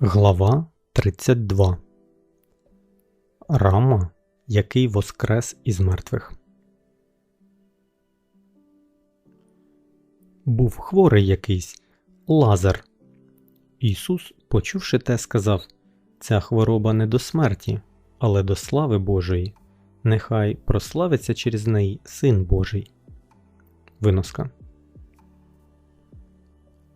Глава 32 Рама, який воскрес із мертвих. Був хворий якийсь Лазар. Ісус, почувши те, сказав Ця хвороба не до смерті, але до слави Божої. Нехай прославиться через неї Син Божий. Виноска.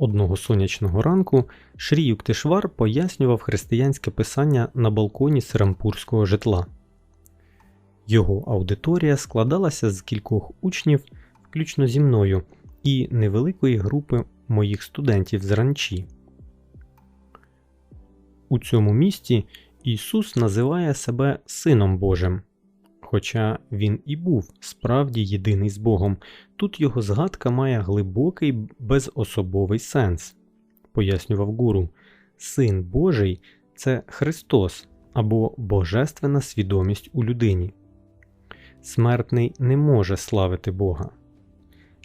Одного сонячного ранку Шрі Юктишвар пояснював християнське писання на балконі Сирампурського житла. Його аудиторія складалася з кількох учнів, включно зі мною, і невеликої групи моїх студентів з ранчі. У цьому місті Ісус називає себе Сином Божим. Хоча він і був справді єдиний з Богом, тут його згадка має глибокий безособовий сенс, пояснював гуру. Син Божий це Христос або Божественна свідомість у людині. Смертний не може славити Бога.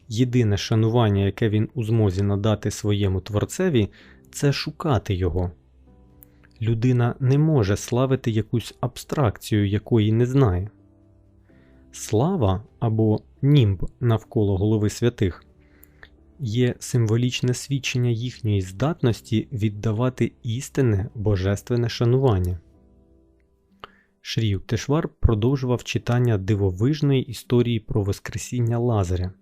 Єдине шанування, яке він у змозі надати своєму Творцеві, це шукати Його. Людина не може славити якусь абстракцію, якої не знає. Слава або німб навколо голови святих є символічне свідчення їхньої здатності віддавати істинне божественне шанування. Шрі Юктешвар продовжував читання дивовижної історії про Воскресіння Лазаря.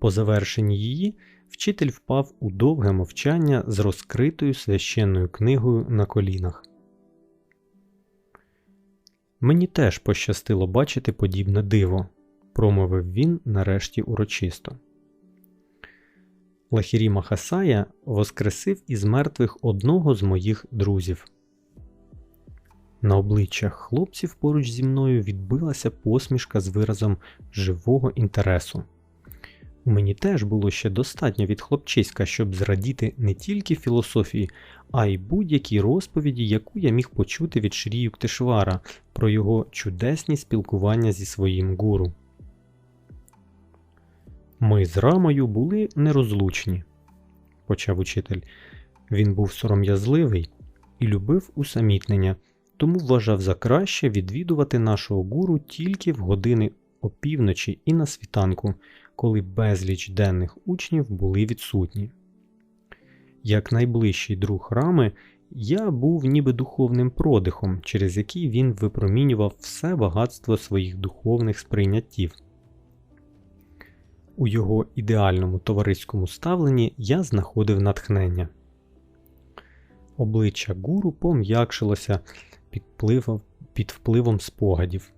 По завершенні її вчитель впав у довге мовчання з розкритою священною книгою на колінах. Мені теж пощастило бачити подібне диво, промовив він нарешті урочисто. Лахіріма Хасая воскресив із мертвих одного з моїх друзів. На обличчях хлопців поруч зі мною відбилася посмішка з виразом живого інтересу. Мені теж було ще достатньо від хлопчиська, щоб зрадіти не тільки філософії, а й будь-якій розповіді, яку я міг почути від Шрі Юктишвара про його чудесні спілкування зі своїм гуру. Ми з рамою були нерозлучні, почав учитель. Він був сором'язливий і любив усамітнення, тому вважав за краще відвідувати нашого гуру тільки в години опівночі і на світанку, коли безліч денних учнів були відсутні. Як найближчий друг рами, я був ніби духовним продихом, через який він випромінював все багатство своїх духовних сприйняттів. У його ідеальному товариському ставленні я знаходив натхнення. Обличчя гуру пом'якшилося під, під впливом спогадів.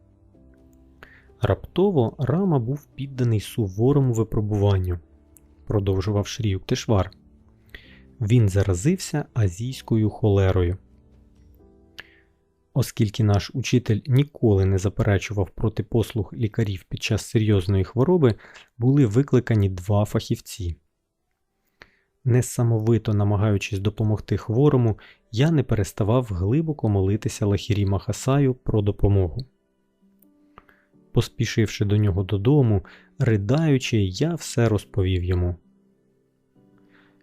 Раптово Рама був підданий суворому випробуванню, продовжував Шрі Юктишвар. Він заразився азійською холерою. Оскільки наш учитель ніколи не заперечував проти послуг лікарів під час серйозної хвороби, були викликані два фахівці. Несамовито намагаючись допомогти хворому, я не переставав глибоко молитися Лахірі Махасаю про допомогу. Поспішивши до нього додому, ридаючи, я все розповів йому.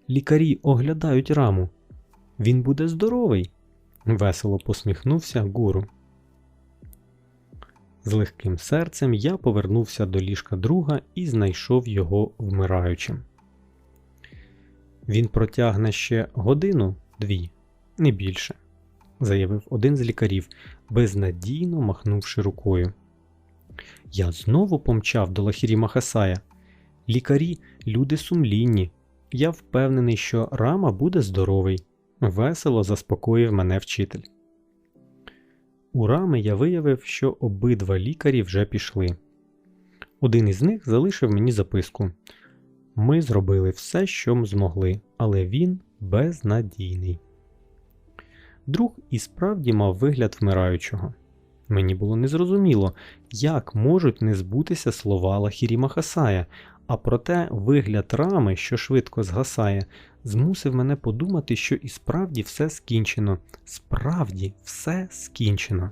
Лікарі оглядають раму. Він буде здоровий, весело посміхнувся гуру. З легким серцем я повернувся до ліжка друга і знайшов його вмираючим. Він протягне ще годину дві, не більше, заявив один з лікарів, безнадійно махнувши рукою. Я знову помчав до Лахірі Махасая. Лікарі люди сумлінні. Я впевнений, що рама буде здоровий, весело заспокоїв мене вчитель. У рами я виявив, що обидва лікарі вже пішли. Один із них залишив мені записку. Ми зробили все, що змогли, але він безнадійний. Друг і справді мав вигляд вмираючого. Мені було незрозуміло, як можуть не збутися слова Лахірі Махасая, а проте вигляд рами, що швидко згасає, змусив мене подумати, що і справді все скінчено, справді все скінчено.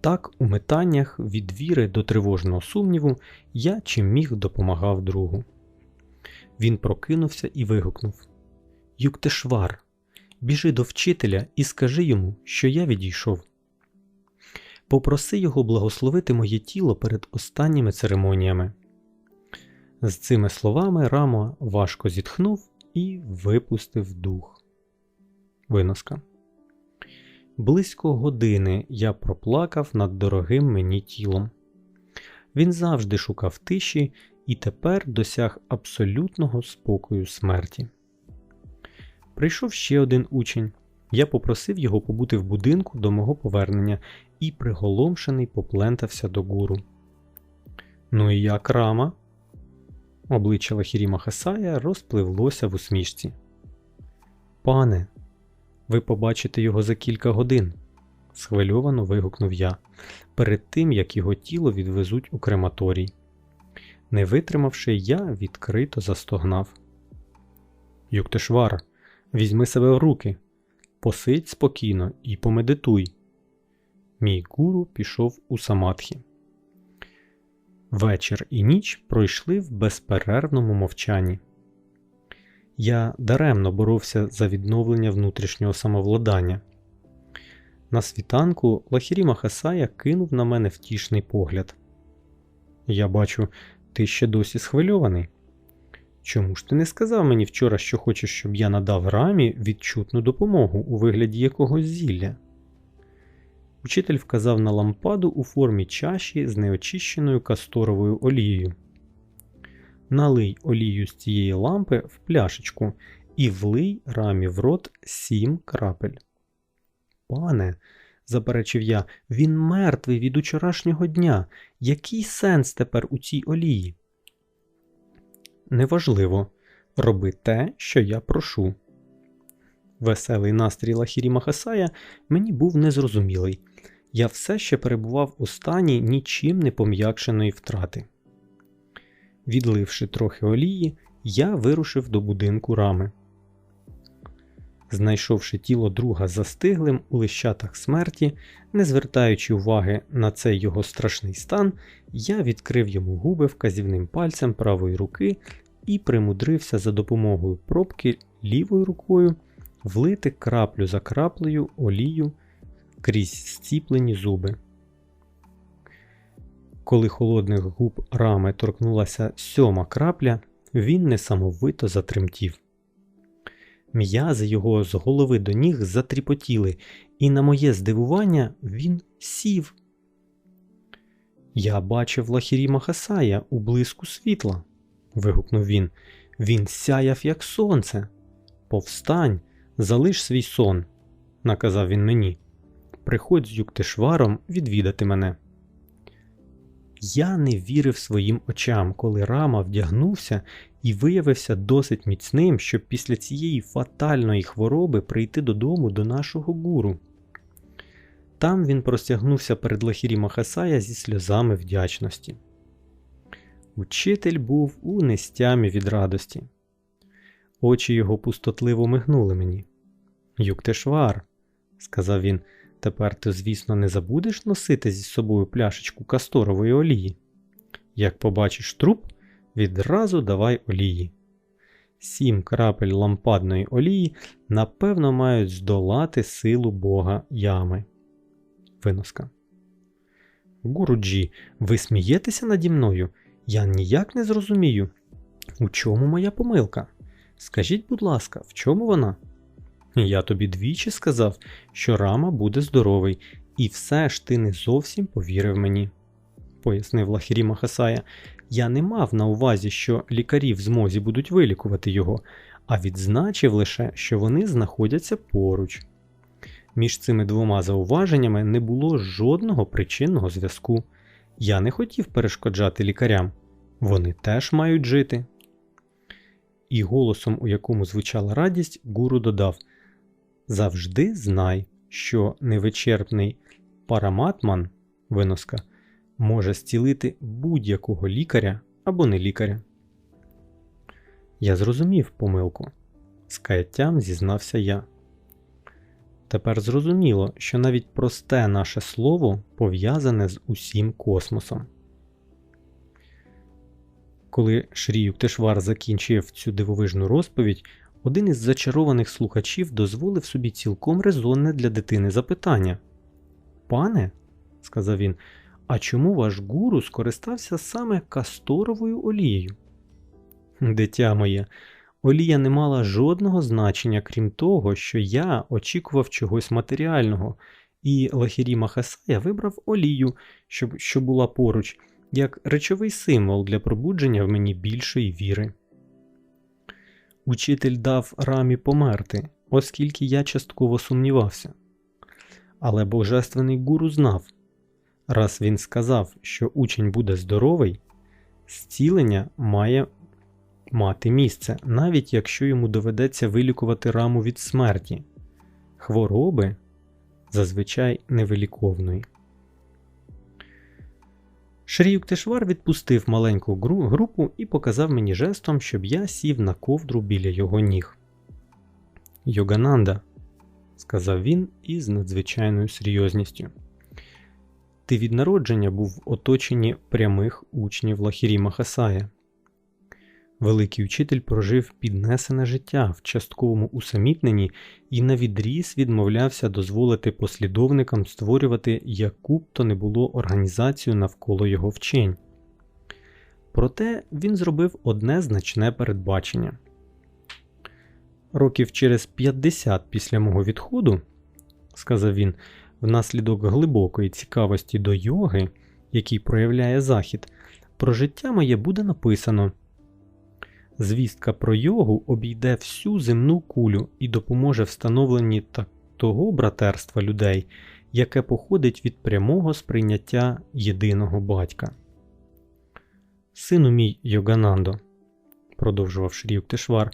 Так, у метаннях від віри до тривожного сумніву я чим міг допомагав другу. Він прокинувся і вигукнув Юктешвар, біжи до вчителя і скажи йому, що я відійшов. Попроси його благословити моє тіло перед останніми церемоніями. З цими словами Рамо важко зітхнув і випустив дух. Виноска. Близько години я проплакав над дорогим мені тілом. Він завжди шукав тиші і тепер досяг абсолютного спокою смерті. Прийшов ще один учень. Я попросив його побути в будинку до мого повернення і приголомшений поплентався до гуру. Ну і як рама? Обличчя Лахіріма Хасая розпливлося в усмішці. Пане, ви побачите його за кілька годин, схвильовано вигукнув я, перед тим як його тіло відвезуть у крематорій. Не витримавши, я відкрито застогнав. Юктешвар, візьми себе в руки, посидь спокійно і помедитуй. Мій гуру пішов у самадхі. Вечір і ніч пройшли в безперервному мовчанні. Я даремно боровся за відновлення внутрішнього самовладання. На світанку Лахіріма Хасая кинув на мене втішний погляд. Я бачу, ти ще досі схвильований. Чому ж ти не сказав мені вчора, що хочеш, щоб я надав рамі відчутну допомогу у вигляді якогось зілля? Учитель вказав на лампаду у формі чаші з неочищеною касторовою олією. Налий олію з цієї лампи в пляшечку і влий рамі в рот сім крапель. Пане, заперечив я, він мертвий від учорашнього дня. Який сенс тепер у цій олії? Неважливо, роби те, що я прошу. Веселий настрій Лахірі Махасая мені був незрозумілий. Я все ще перебував у стані нічим не пом'якшеної втрати. Відливши трохи олії, я вирушив до будинку рами. Знайшовши тіло друга застиглим у лищатах смерті, не звертаючи уваги на цей його страшний стан, я відкрив йому губи вказівним пальцем правої руки і примудрився за допомогою пробки лівою рукою влити краплю за краплею олію крізь стіплені зуби. Коли холодних губ рами торкнулася сьома крапля, він несамовито затремтів. М'язи його з голови до ніг затріпотіли, і, на моє здивування, він сів. Я бачив Лахіріма Хасая у блиску світла. вигукнув він. Він сяяв, як сонце. Повстань, залиш свій сон, наказав він мені. Приходь з Юктишваром відвідати мене. Я не вірив своїм очам, коли рама вдягнувся і виявився досить міцним, щоб після цієї фатальної хвороби прийти додому до нашого гуру. Там він простягнувся перед Лахірі Махасая зі сльозами вдячності. Учитель був у нестямі від радості. Очі його пустотливо мигнули мені. Юктешвар, сказав він, тепер ти, звісно, не забудеш носити зі собою пляшечку касторової олії. Як побачиш труп, відразу давай олії. Сім крапель лампадної олії напевно мають здолати силу бога ями. Виноска. Гуруджі, ви смієтеся наді мною? Я ніяк не зрозумію. У чому моя помилка? Скажіть, будь ласка, в чому вона? Я тобі двічі сказав, що рама буде здоровий, і все ж ти не зовсім повірив мені, пояснив Лахірі Махасая. Я не мав на увазі, що лікарі в змозі будуть вилікувати його, а відзначив лише, що вони знаходяться поруч. Між цими двома зауваженнями не було жодного причинного зв'язку. Я не хотів перешкоджати лікарям, вони теж мають жити. І голосом, у якому звучала радість, гуру додав Завжди знай, що невичерпний параматман виноска може зцілити будь-якого лікаря або не лікаря. Я зрозумів помилку. З каяттям зізнався я. Тепер зрозуміло, що навіть просте наше слово пов'язане з усім космосом. Коли Шрі Юктешвар закінчив цю дивовижну розповідь, один із зачарованих слухачів дозволив собі цілком резонне для дитини запитання. Пане, сказав він, а чому ваш гуру скористався саме касторовою олією? Дитя моє, олія не мала жодного значення, крім того, що я очікував чогось матеріального, і Лахірі Махасая вибрав олію, щоб, що була поруч, як речовий символ для пробудження в мені більшої віри. Учитель дав рамі померти, оскільки я частково сумнівався. Але божественний гуру знав раз він сказав, що учень буде здоровий, зцілення має мати місце, навіть якщо йому доведеться вилікувати раму від смерті, хвороби зазвичай невиліковної. Шрі Юктешвар відпустив маленьку групу і показав мені жестом, щоб я сів на ковдру біля його ніг. Йогананда, сказав він із надзвичайною серйозністю. Ти від народження був в оточенні прямих учнів Лахірі Махасая. Великий учитель прожив піднесене життя в частковому усамітненні і навідріз відмовлявся дозволити послідовникам створювати яку б то не було організацію навколо його вчень. Проте він зробив одне значне передбачення. Років через 50 після мого відходу, сказав він, внаслідок глибокої цікавості до йоги, який проявляє захід, про життя моє буде написано. Звістка про йогу обійде всю земну кулю і допоможе встановленні того братерства людей, яке походить від прямого сприйняття єдиного батька. Сину мій Йоганандо, продовжував Шрі Юктешвар,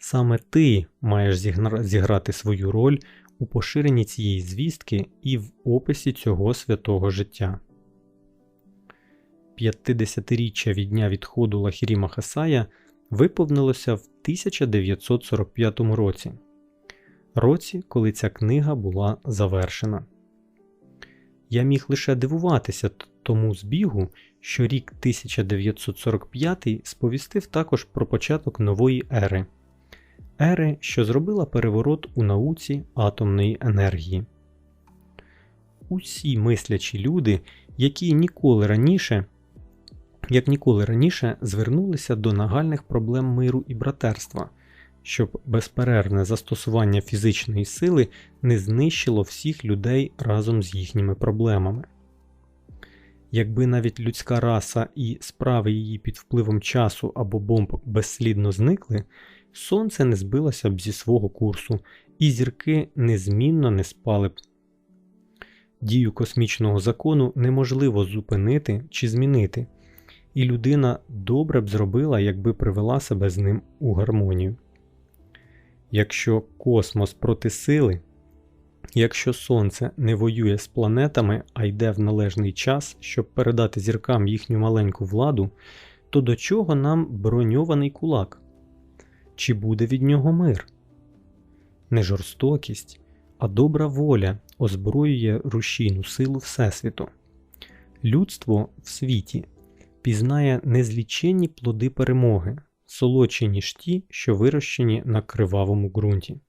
саме ти маєш зіграти свою роль у поширенні цієї звістки і в описі цього святого життя. 50-річчя від дня відходу Лахірі Махасая виповнилося в 1945 році, році, коли ця книга була завершена. Я міг лише дивуватися тому збігу, що рік 1945 сповістив також про початок нової ери ери, що зробила переворот у науці атомної енергії. Усі мислячі люди, які ніколи раніше, як ніколи раніше, звернулися до нагальних проблем миру і братерства, щоб безперервне застосування фізичної сили не знищило всіх людей разом з їхніми проблемами. Якби навіть людська раса і справи її під впливом часу або бомб безслідно зникли, сонце не збилося б зі свого курсу, і зірки незмінно не спали б. Дію космічного закону неможливо зупинити чи змінити, і людина добре б зробила, якби привела себе з ним у гармонію. Якщо космос проти сили, якщо Сонце не воює з планетами, а йде в належний час, щоб передати зіркам їхню маленьку владу, то до чого нам броньований кулак? чи буде від нього мир? Не жорстокість, а добра воля озброює рушійну силу Всесвіту. Людство в світі пізнає незліченні плоди перемоги, солодші ніж ті, що вирощені на кривавому ґрунті.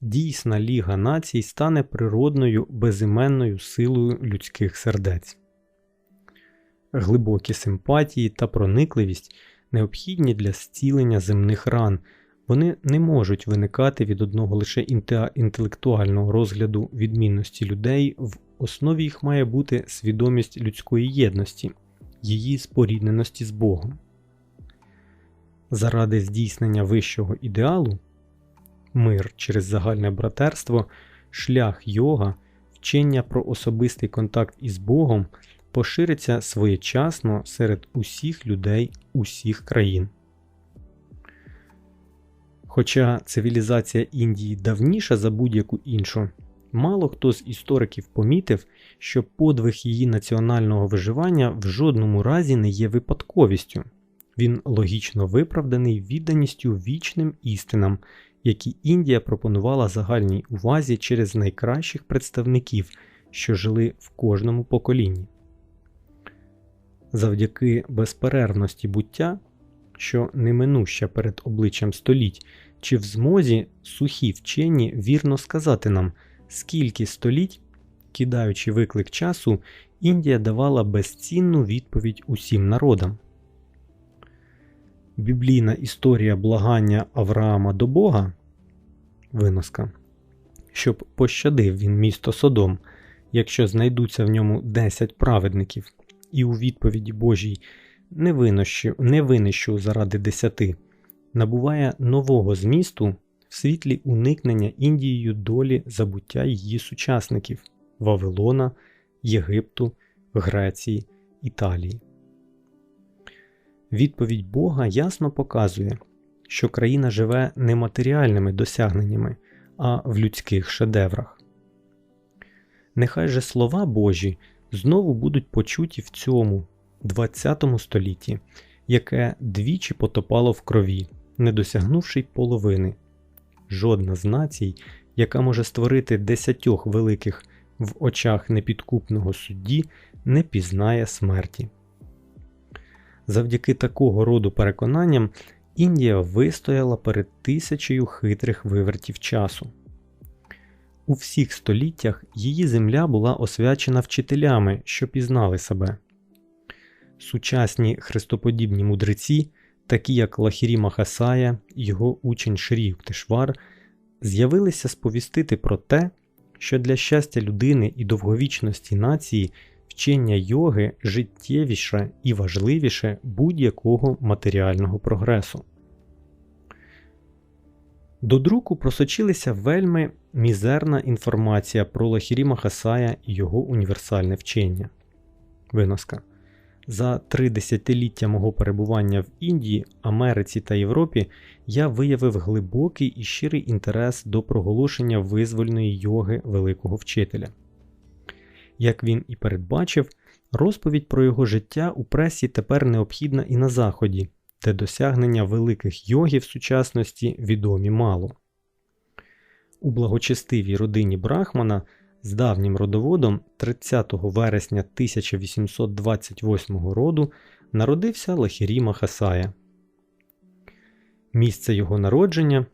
Дійсна Ліга націй стане природною безіменною силою людських сердець. Глибокі симпатії та проникливість необхідні для зцілення земних ран, вони не можуть виникати від одного лише інтелектуального розгляду відмінності людей, в основі їх має бути свідомість людської єдності, її спорідненості з Богом. Заради здійснення вищого ідеалу, мир через загальне братерство, шлях йога, вчення про особистий контакт із Богом пошириться своєчасно серед усіх людей усіх країн. Хоча цивілізація Індії давніша за будь-яку іншу, мало хто з істориків помітив, що подвиг її національного виживання в жодному разі не є випадковістю, він логічно виправданий відданістю вічним істинам, які Індія пропонувала загальній увазі через найкращих представників, що жили в кожному поколінні. Завдяки безперервності буття, що неминуща перед обличчям століть, чи в змозі сухі вчені вірно сказати нам, скільки століть, кидаючи виклик часу, Індія давала безцінну відповідь усім народам. Біблійна історія благання Авраама до Бога виноска, щоб пощадив він місто Содом, якщо знайдуться в ньому 10 праведників, і у відповіді Божій не винищу, не винищу заради десяти, набуває нового змісту в світлі уникнення Індією долі забуття її сучасників Вавилона, Єгипту, Греції, Італії. Відповідь Бога ясно показує, що країна живе не матеріальними досягненнями, а в людських шедеврах. Нехай же слова Божі знову будуть почуті в цьому 20 столітті, яке двічі потопало в крові, не досягнувши й половини. Жодна з націй, яка може створити десятьох великих в очах непідкупного судді, не пізнає смерті. Завдяки такого роду переконанням Індія вистояла перед тисячею хитрих вивертів часу. У всіх століттях її земля була освячена вчителями, що пізнали себе. Сучасні хрестоподібні мудреці, такі як Лахірі Махасая і його учень Шрі Юктишвар, з'явилися сповістити про те, що для щастя людини і довговічності нації вчення йоги життєвіше і важливіше будь-якого матеріального прогресу. До друку просочилися вельми мізерна інформація про Лахірі Махасая і його універсальне вчення. Виноска. За три десятиліття мого перебування в Індії, Америці та Європі я виявив глибокий і щирий інтерес до проголошення визвольної йоги великого вчителя. Як він і передбачив, розповідь про його життя у пресі тепер необхідна і на Заході, де досягнення великих йогів сучасності відомі мало. У благочестивій родині Брахмана з давнім родоводом 30 вересня 1828 року народився Лахірі Махасая. Місце його народження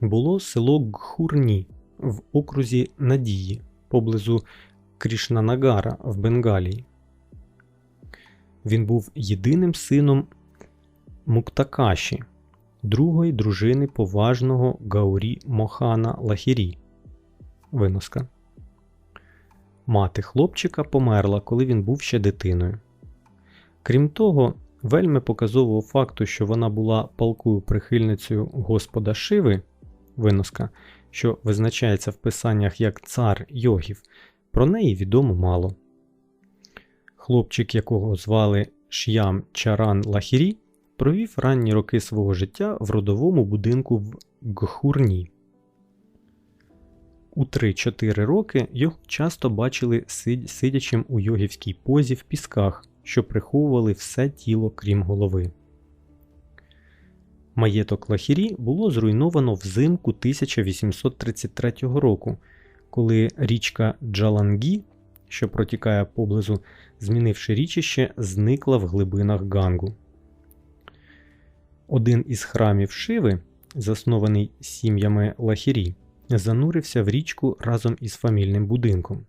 було село Гхурні в окрузі Надії поблизу Крішнанагара в Бенгалії. Він був єдиним сином Муктакаші, другої дружини поважного Гаурі Мохана Лахірі. Виноска. Мати хлопчика померла, коли він був ще дитиною. Крім того, вельми показового факту, що вона була палкою прихильницею Господа Шиви, виноска, що визначається в писаннях як цар йогів, про неї відомо мало. Хлопчик, якого звали Ш'ям Чаран Лахірі, провів ранні роки свого життя в родовому будинку в Гхурні. У 3-4 роки його часто бачили сидячим у йогівській позі в пісках, що приховували все тіло крім голови. Маєток Лахірі було зруйновано взимку 1833 року, коли річка Джалангі, що протікає поблизу, змінивши річище, зникла в глибинах Гангу. Один із храмів Шиви, заснований сім'ями Лахірі, занурився в річку разом із фамільним будинком.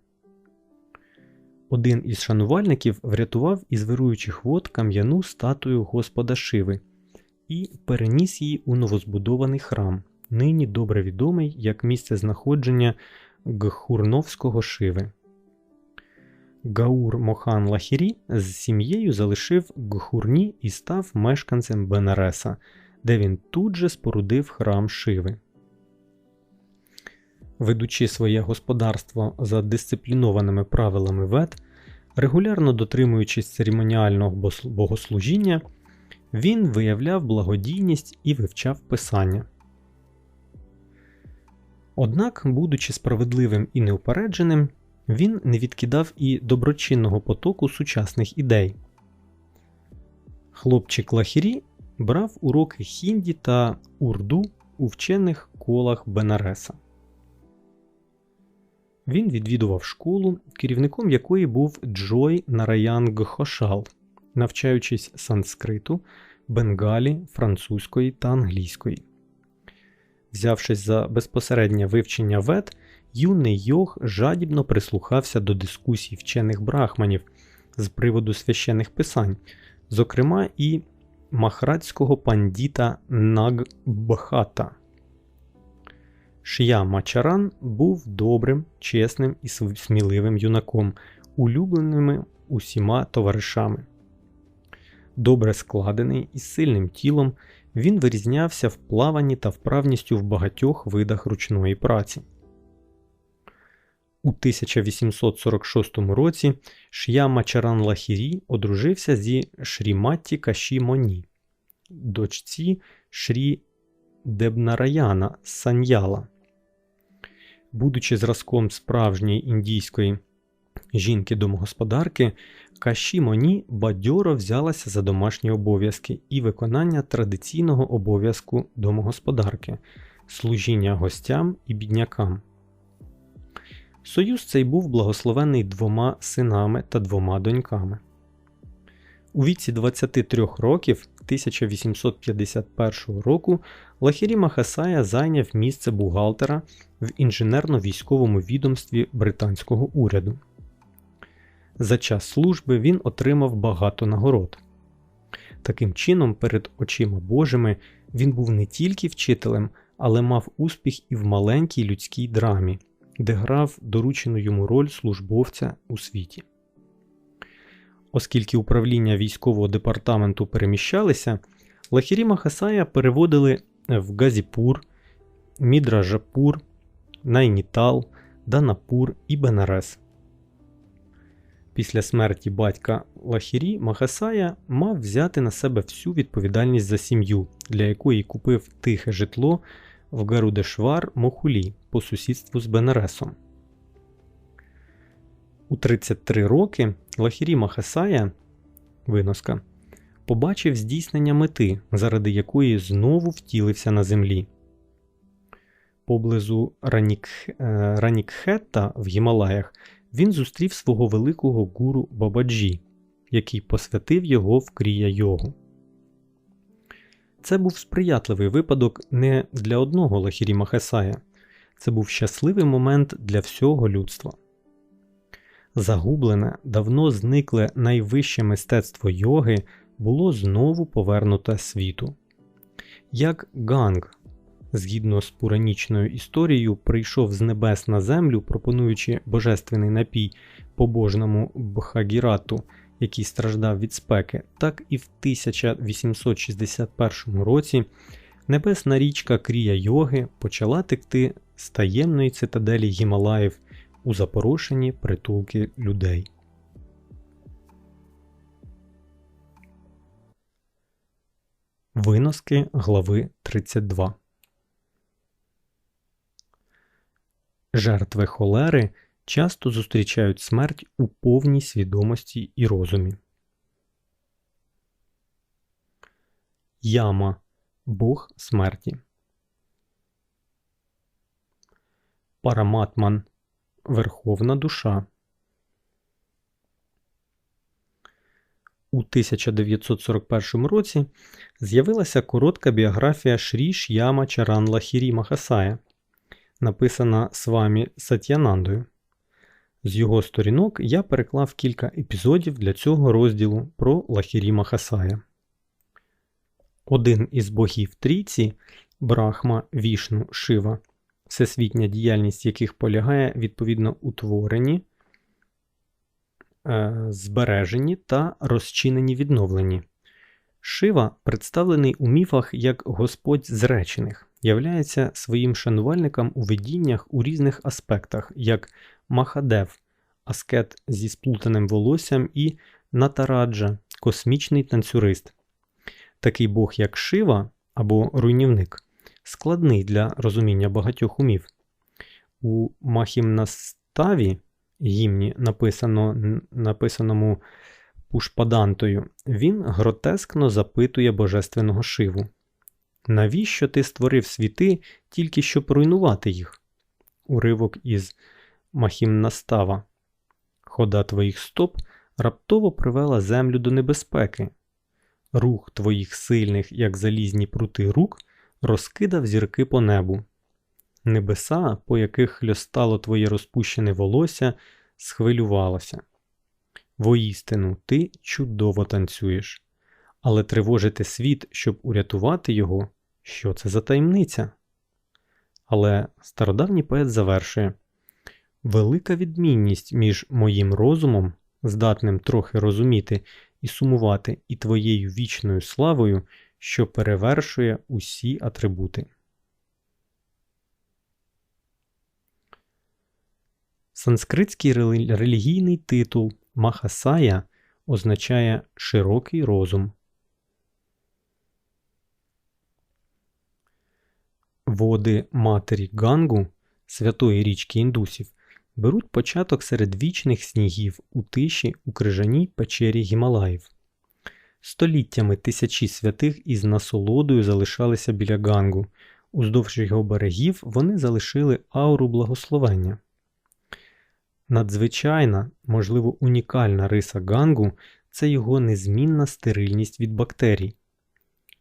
Один із шанувальників врятував із вируючих вод кам'яну статую Господа Шиви і переніс її у новозбудований храм, нині добре відомий як місце знаходження Гхурновського Шиви. Гаур Мохан Лахірі з сім'єю залишив Гхурні і став мешканцем Бенареса, де він тут же спорудив храм Шиви. Ведучи своє господарство за дисциплінованими правилами вет, регулярно дотримуючись церемоніального богослужіння, він виявляв благодійність і вивчав писання. Однак, будучи справедливим і неупередженим, він не відкидав і доброчинного потоку сучасних ідей. Хлопчик Лахірі брав уроки хінді та урду у вчених колах Бенареса. Він відвідував школу, керівником якої був Джой Нараян Гхошал, навчаючись санскриту, бенгалі, французької та англійської. Взявшись за безпосереднє вивчення вед, юний Йог жадібно прислухався до дискусій вчених брахманів з приводу священих писань, зокрема і махрадського пандіта Нагбхата. Шия Мачаран був добрим, чесним і сміливим юнаком, улюбленими усіма товаришами. Добре складений і сильним тілом, він вирізнявся в плаванні та вправністю в багатьох видах ручної праці. У 1846 році Ш'яма Чаран Лахірі одружився зі Шріматті Каші Моні, дочці Шрі Дебнараяна Саньяла. Будучи зразком справжньої індійської жінки-домогосподарки, Каші Моні бадьоро взялася за домашні обов'язки і виконання традиційного обов'язку домогосподарки, служіння гостям і біднякам. Союз цей був благословений двома синами та двома доньками. У віці 23 років 1851 року Лахірі Махасая зайняв місце бухгалтера в інженерно-військовому відомстві британського уряду. За час служби він отримав багато нагород. Таким чином, перед очима Божими він був не тільки вчителем, але мав успіх і в маленькій людській драмі, де грав доручену йому роль службовця у світі. Оскільки управління військового департаменту переміщалися, Лахірі Махасая переводили в Газіпур, Мідражапур, Найнітал, Данапур і Бенарес. Після смерті батька Лахірі Махасая мав взяти на себе всю відповідальність за сім'ю, для якої купив тихе житло в Гарудешвар Мохулі по сусідству з Бенаресом. У 33 роки Лахірі Махасая виноска, побачив здійснення мети, заради якої знову втілився на землі. Поблизу Ранік... Е, Ранікхетта в Гімалаях він зустрів свого великого гуру Бабаджі, який посвятив його в крія йогу. Це був сприятливий випадок не для одного Лахірі Махасая, це був щасливий момент для всього людства. Загублене, давно зникле найвище мистецтво йоги було знову повернуте світу. Як Ганг, згідно з пуранічною історією, прийшов з небес на землю, пропонуючи божественний напій побожному Бхагірату, який страждав від спеки, так і в 1861 році небесна річка Крія Йоги почала текти з таємної цитаделі Гімалаїв у запорошені притулки людей. Виноски глави 32 Жертви холери часто зустрічають смерть у повній свідомості і розумі. Яма Бог смерті. Параматман Верховна Душа. У 1941 році з'явилася коротка біографія Шрі Ш'яма Чаран Лахірі Махасая, написана Свамі Сатьянандою. З його сторінок я переклав кілька епізодів для цього розділу про Лахірі Махасая. Один із богів трійці Брахма Вішну Шива всесвітня діяльність яких полягає відповідно у творенні, е, збереженні та розчиненні відновленні. Шива, представлений у міфах як Господь зречених, являється своїм шанувальникам у видіннях у різних аспектах, як Махадев, аскет зі сплутаним волоссям і Натараджа, космічний танцюрист. Такий бог, як Шива або руйнівник, складний для розуміння багатьох умів. У Махімнаставі гімні, написано, написаному Пушпадантою, він гротескно запитує божественного шиву. Навіщо ти створив світи тільки щоб руйнувати їх? Уривок із Махімнастава. Хода твоїх стоп раптово привела землю до небезпеки. Рух твоїх сильних, як залізні прути рук, розкидав зірки по небу. Небеса, по яких хльостало твоє розпущене волосся, схвилювалося. Воістину, ти чудово танцюєш, але тривожити світ, щоб урятувати його, що це за таємниця? Але стародавній поет завершує велика відмінність між моїм розумом, здатним трохи розуміти і сумувати, і твоєю вічною славою, що перевершує усі атрибути. Санскритський релігійний титул Махасая означає широкий розум. Води матері Гангу, святої річки індусів, беруть початок серед вічних снігів у тиші у крижаній печері Гімалаїв. Століттями тисячі святих із насолодою залишалися біля Гангу. Уздовж його берегів вони залишили ауру благословення. Надзвичайна, можливо, унікальна риса Гангу це його незмінна стерильність від бактерій.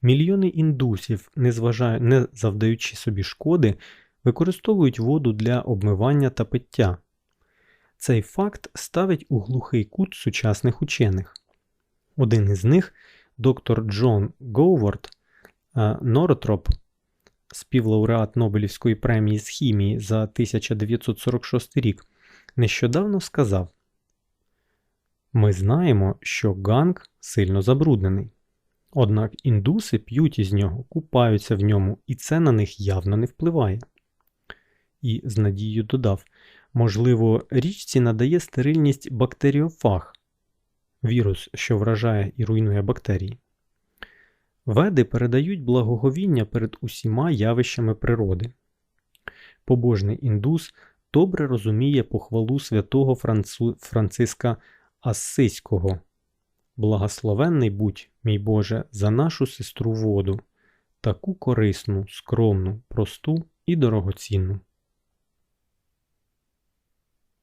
Мільйони індусів, не, завдаючи собі шкоди, використовують воду для обмивання та пиття. Цей факт ставить у глухий кут сучасних учених. Один із них, доктор Джон Гоуворд е, Норотроп, співлауреат Нобелівської премії з хімії за 1946 рік, нещодавно сказав: Ми знаємо, що ганг сильно забруднений. Однак індуси п'ють із нього, купаються в ньому, і це на них явно не впливає. І з надією додав: можливо, річці надає стерильність бактеріофаг, вірус, що вражає і руйнує бактерії. Веди передають благоговіння перед усіма явищами природи. Побожний індус добре розуміє похвалу святого Францу... Франциска Ассиського. Благословенний будь, мій Боже, за нашу сестру воду, таку корисну, скромну, просту і дорогоцінну.